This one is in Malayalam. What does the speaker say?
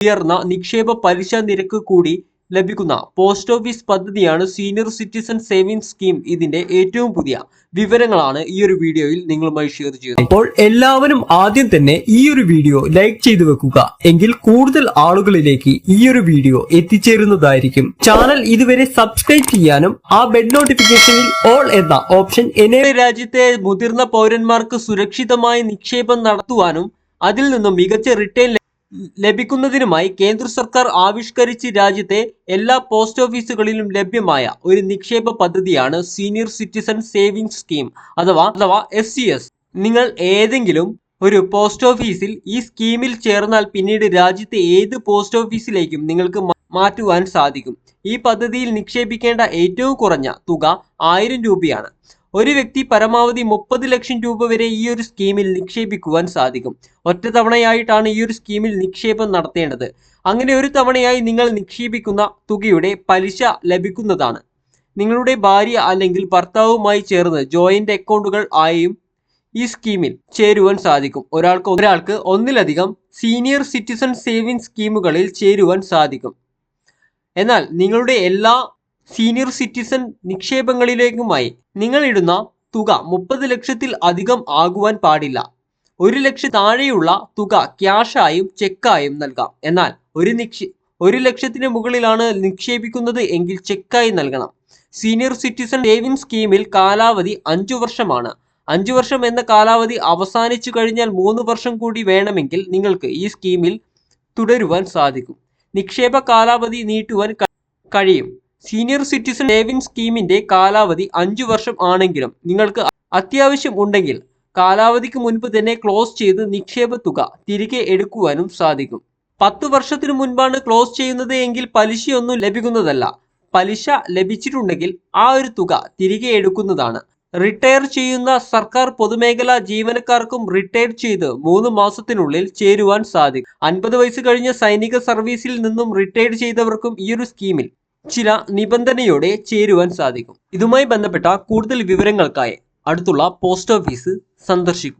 ഉയർന്ന നിക്ഷേപ പലിശ നിരക്ക് കൂടി ലഭിക്കുന്ന പോസ്റ്റ് ഓഫീസ് പദ്ധതിയാണ് സീനിയർ സിറ്റിസൺ സേവിംഗ് സ്കീം ഇതിന്റെ ഏറ്റവും പുതിയ വിവരങ്ങളാണ് ഈ ഒരു വീഡിയോയിൽ നിങ്ങളുമായി ഷെയർ ചെയ്യുന്നത്. അപ്പോൾ എല്ലാവരും ആദ്യം തന്നെ ഈ ഒരു വീഡിയോ ലൈക്ക് ചെയ്തു വെക്കുക. എങ്കിൽ കൂടുതൽ ആളുകളിലേക്ക് ഈ ഒരു വീഡിയോ എത്തിച്ചേരുന്നതായിരിക്കും. ചാനൽ ഇതുവരെ സബ്സ്ക്രൈബ് ചെയ്യാനും ആ ബെഡ് നോട്ടിഫിക്കേഷനിൽ ഓൾ എന്ന ഓപ്ഷൻ എന്നെ രാജ്യത്തെ മുതിർന്ന പൗരന്മാർക്ക് സുരക്ഷിതമായി നിക്ഷേപം നടത്തുവാനും അതിൽ നിന്നും മികച്ച റിട്ടേൺ ലഭിക്കുന്നതിനുമായി കേന്ദ്ര സർക്കാർ ആവിഷ്കരിച്ച് രാജ്യത്തെ എല്ലാ പോസ്റ്റ് ഓഫീസുകളിലും ലഭ്യമായ ഒരു നിക്ഷേപ പദ്ധതിയാണ് സീനിയർ സിറ്റിസൺ സേവിംഗ് സ്കീം അഥവാ അഥവാ എസ്. നിങ്ങൾ ഏതെങ്കിലും ഒരു പോസ്റ്റ് ഓഫീസിൽ ഈ സ്കീമിൽ ചേർന്നാൽ പിന്നീട് രാജ്യത്തെ ഏത് പോസ്റ്റ് ഓഫീസിലേക്കും നിങ്ങൾക്ക് മാറ്റുവാൻ സാധിക്കും. ഈ പദ്ധതിയിൽ നിക്ഷേപിക്കേണ്ട ഏറ്റവും കുറഞ്ഞ തുക ആയിരം രൂപയാണ്. ഒരു വ്യക്തി പരമാവധി മുപ്പത് ലക്ഷം രൂപ വരെ ഈ ഒരു സ്കീമിൽ നിക്ഷേപിക്കുവാൻ സാധിക്കും. ഒറ്റ തവണയായിട്ടാണ് ഈ ഒരു സ്കീമിൽ നിക്ഷേപം നടത്തേണ്ടത്. അങ്ങനെ ഒരു തവണയായി നിങ്ങൾ നിക്ഷേപിക്കുന്ന തുകയുടെ പലിശ ലഭിക്കുന്നതാണ്. നിങ്ങളുടെ ഭാര്യ അല്ലെങ്കിൽ ഭർത്താവുമായി ചേർന്ന് ജോയിന്റ് അക്കൗണ്ടുകൾ ആയും ഈ സ്കീമിൽ ചേരുവാൻ സാധിക്കും. ഒരാൾക്ക് ഒരാൾക്ക് ഒന്നിലധികം സീനിയർ സിറ്റിസൺ സേവിംഗ് സ്കീമുകളിൽ ചേരുവാൻ സാധിക്കും. എന്നാൽ നിങ്ങളുടെ എല്ലാ സീനിയർ സിറ്റിസൺ നിക്ഷേപങ്ങളിലേക്കുമായി നിങ്ങൾ ഇടുന്ന തുക മുപ്പത് ലക്ഷത്തിൽ അധികം ആകുവാൻ പാടില്ല. ഒരു ലക്ഷം താഴെയുള്ള തുക ക്യാഷായും ചെക്കായും നൽകാം. എന്നാൽ ഒരു നിക്ഷേ ഒരു ലക്ഷത്തിന് മുകളിലാണ് നിക്ഷേപിക്കുന്നത് എങ്കിൽ ചെക്കായി നൽകണം. സീനിയർ സിറ്റിസൺ സേവിംഗ് സ്കീമിൽ കാലാവധി അഞ്ചു വർഷമാണ്. അഞ്ചു വർഷം എന്ന കാലാവധി അവസാനിച്ചു കഴിഞ്ഞാൽ മൂന്ന് വർഷം കൂടി വേണമെങ്കിൽ നിങ്ങൾക്ക് ഈ സ്കീമിൽ തുടരുവാൻ സാധിക്കും. നിക്ഷേപ കാലാവധി നീട്ടുവാൻ കഴിയും. സീനിയർ സിറ്റിസൺ സേവിംഗ് സ്കീമിന്റെ കാലാവധി അഞ്ചു വർഷം ആണെങ്കിലും നിങ്ങൾക്ക് അത്യാവശ്യം ഉണ്ടെങ്കിൽ കാലാവധിക്ക് മുൻപ് തന്നെ ക്ലോസ് ചെയ്ത് നിക്ഷേപ തുക തിരികെ എടുക്കുവാനും സാധിക്കും. പത്ത് വർഷത്തിനു മുൻപാണ് ക്ലോസ് ചെയ്യുന്നത് എങ്കിൽ പലിശയൊന്നും ലഭിക്കുന്നതല്ല. പലിശ ലഭിച്ചിട്ടുണ്ടെങ്കിൽ ആ ഒരു തുക തിരികെ എടുക്കുന്നതാണ്. റിട്ടയർ ചെയ്യുന്ന സർക്കാർ പൊതുമേഖലാ ജീവനക്കാർക്കും റിട്ടയർ ചെയ്ത് മൂന്ന് മാസത്തിനുള്ളിൽ ചേരുവാൻ സാധിക്കും. അൻപത് വയസ്സ് കഴിഞ്ഞ സൈനിക സർവീസിൽ നിന്നും റിട്ടയർ ചെയ്തവർക്കും ഈ ഒരു സ്കീമിൽ ചില നിബന്ധനയോടെ ചേരുവാൻ സാധിക്കും. ഇതുമായി ബന്ധപ്പെട്ട കൂടുതൽ വിവരങ്ങൾക്കായി അടുത്തുള്ള പോസ്റ്റ് ഓഫീസ് സന്ദർശിക്കുക.